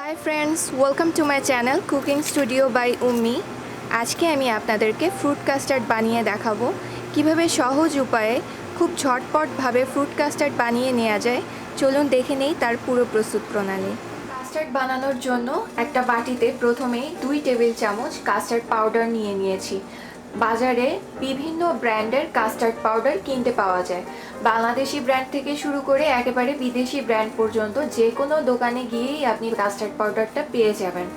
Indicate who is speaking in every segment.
Speaker 1: Hi friends welcome to my channel cooking studio by Ummi আজকে আমি আপনাদেরকে fruit custard বানিয়ে দেখাবো। কীভাবে সহজ উপায়ে খুব ঝটপটভাবে ফ্রুট কাস্টার্ড বানিয়ে নেওয়া যায়, চলুন দেখে নেই তার পুরো প্রস্তুত প্রণালী। কাস্টার্ড বানানোর জন্য একটা বাটিতে প্রথমেই দুই টেবিল চামচ কাস্টার্ড পাউডার নিয়ে নিয়েছি। বাজারে বিভিন্ন ব্র্যান্ডের কাস্টার্ড পাউডার কিনতে পাওয়া যায়। বাংলাদেশি ব্র্যান্ড থেকে শুরু করে একেবারে বিদেশি ব্র্যান্ড পর্যন্ত যে কোনো দোকানে গিয়েই আপনি কাস্টার্ড পাউডারটা পেয়ে যাবেন।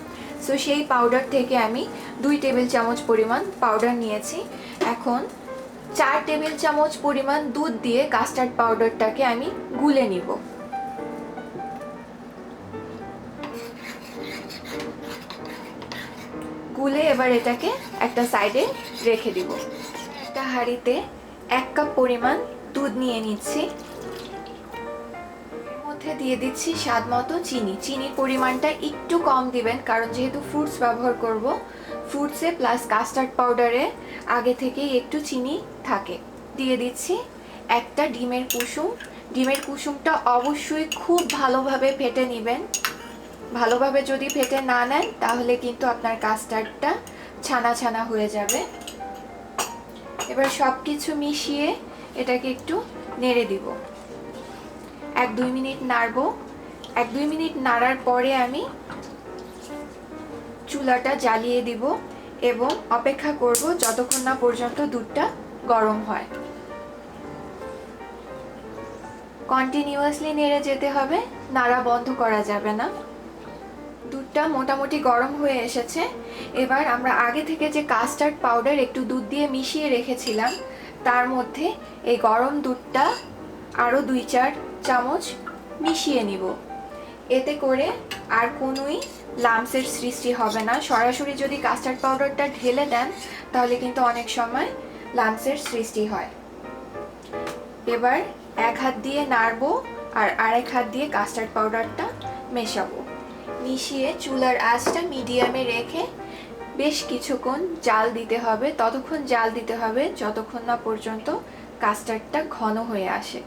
Speaker 1: সো সেই পাউডার থেকে আমি দুই টেবিল চামচ পরিমাণ পাউডার নিয়েছি। এখন চার টেবিল চামচ পরিমাণ দুধ দিয়ে কাস্টার্ড পাউডারটাকে আমি গুলে নিব। গুলে এবার এটাকে একটা সাইডে রেখে দিব। একটা হাঁড়িতে এক কাপ পরিমাণ দুধ নিয়ে নিচ্ছি। মধ্যে দিয়ে দিচ্ছি স্বাদ মতো চিনি। চিনির পরিমাণটা একটু কম দিবেন, কারণ যেহেতু ফ্রুটস ব্যবহার করব ফ্রুটসে প্লাস কাস্টার্ড পাউডারে আগে থেকেই একটু চিনি থাকে। দিয়ে দিচ্ছি একটা ডিমের কুসুম। ডিমের কুসুমটা অবশ্যই খুব ভালোভাবে ফেটে নেবেন। ভালোভাবে যদি ফেটে না নেন, তাহলে কিন্তু আপনার কাস্টার্ডটা ছানা ছানা হয়ে যাবে। এবার সব কিছু মিশিয়ে এটাকে একটু নেড়ে দিব। এক দুই মিনিট নাড়বো। এক দুই মিনিট নাড়ার পরে আমি চুলাটা জ্বালিয়ে দিব এবং অপেক্ষা করব যতক্ষণ না পর্যন্ত দুধটা গরম হয়। কন্টিনিউয়াসলি নেড়ে যেতে হবে, নাড়া বন্ধ করা যাবে না। দুধটা মোটামুটি গরম হয়ে এসেছে। এবার আমরা আগে থেকে যে কাস্টার্ড পাউডার একটু দুধ দিয়ে মিশিয়ে রেখেছিলাম, তার মধ্যে এই গরম দুধটা আরও দুই চার চামচ মিশিয়ে নিব। এতে করে আর কোনোই লামসের সৃষ্টি হবে না। সরাসরি যদি কাস্টার্ড পাউডারটা ঢেলে দেন, তাহলে কিন্তু অনেক সময় লামসের সৃষ্টি হয়। এবার এক হাত দিয়ে নাড়বো আর আরেক হাত দিয়ে কাস্টার্ড পাউডারটা মেশাবো। মিশিয়ে চুলার আঁচটা মিডিয়ামে রেখে বেশ কিছুক্ষণ জাল দিতে হবে। ততক্ষণ জাল দিতে হবে যতক্ষণ না পর্যন্ত কাস্টার্ডটা ঘন হয়ে আসে।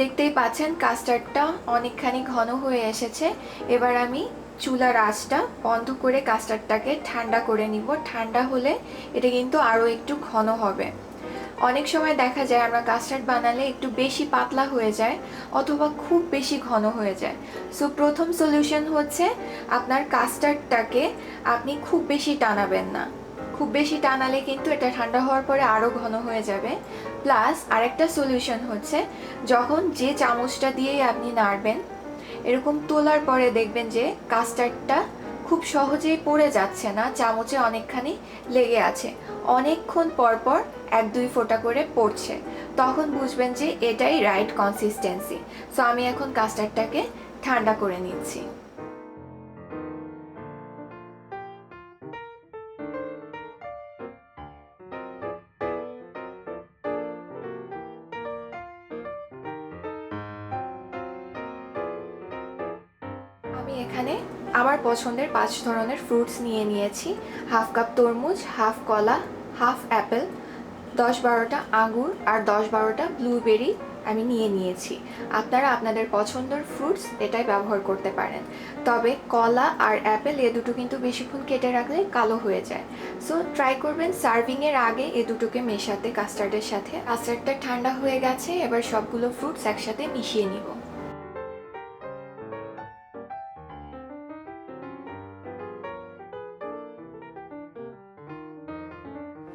Speaker 1: দেখতেই পাচ্ছেন কাস্টার্ডটা অনেকখানি ঘন হয়ে এসেছে। এবার আমি চুলার আঁচটা বন্ধ করে কাস্টার্ডটাকে ঠান্ডা করে নিব। ঠান্ডা হলে এটা কিন্তু আরও একটু ঘন হবে। অনেক সময় দেখা যায় আমরা কাস্টার্ড বানালে একটু বেশি পাতলা হয়ে যায় অথবা খুব বেশি ঘন হয়ে যায়। সো প্রথম সলিউশন হচ্ছে আপনার কাস্টার্ডটাকে আপনি খুব বেশি টানাবেন না। খুব বেশি টানালে কিন্তু এটা ঠান্ডা হওয়ার পরে আরও ঘন হয়ে যাবে। প্লাস আরেকটা সলিউশন হচ্ছে যখন যে চামচটা দিয়েই আপনি নাড়বেন, এরকম তোলার পরে দেখবেন যে কাস্টার্ডটা খুব সহজেই পড়ে যাচ্ছে না, চামচে অনেকখানি লেগে আছে। অনেকক্ষণ পর পর এক দুই ফোঁটা করে পড়ছে। তখন বুঝবেন যে এটাই রাইট কনসিস্টেন্সি সো আমি এখন কাস্টার্ডটাকে ঠান্ডা করে নিচ্ছি। আমি এখানে আমার পছন্দের পাঁচ ধরনের ফ্রুটস নিয়ে নিয়েছি। হাফ কাপ তরমুজ, হাফ কলা, হাফ অ্যাপেল দশ বারোটা আঙুর আর দশ বারোটা ব্লুবেরি আমি নিয়ে নিয়েছি। আপনারা আপনাদের পছন্দের ফ্রুটস এটাই ব্যবহার করতে পারেন। তবে কলা আর অ্যাপেল এ দুটো কিন্তু বেশিক্ষণ কেটে রাখলে কালো হয়ে যায়। সো ট্রাই করবেন সার্ভিংয়ের আগে এ দুটোকে মেশাতে কাস্টার্ডের সাথে। কাস্টার্ডটা ঠান্ডা হয়ে গেছে, এবার সবগুলো ফ্রুটস একসাথে মিশিয়ে নিব।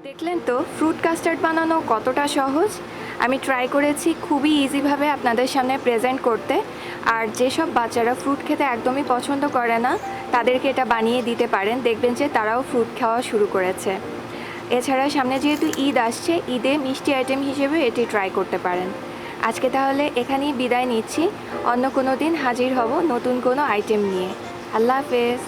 Speaker 1: দেখলেন তো ফ্রুট কাস্টার্ড বানানো কতটা সহজ? আমি ট্রাই করেছি খুবই ইজিভাবে আপনাদের সামনে প্রেজেন্ট করতে। আর যেসব বাচ্চারা ফ্রুট খেতে একদমই পছন্দ করে না, তাদেরকে এটা বানিয়ে দিতে পারেন। দেখবেন যে তারাও ফ্রুট খাওয়া শুরু করেছে। এছাড়া সামনে যেহেতু ঈদ আসছে, ঈদে মিষ্টি আইটেম হিসেবে এটি ট্রাই করতে পারেন। আজকে তাহলে এখানেই বিদায় নিচ্ছি। অন্য কোনো দিন হাজির হব নতুন কোনো আইটেম নিয়ে। আল্লাহ হাফেজ।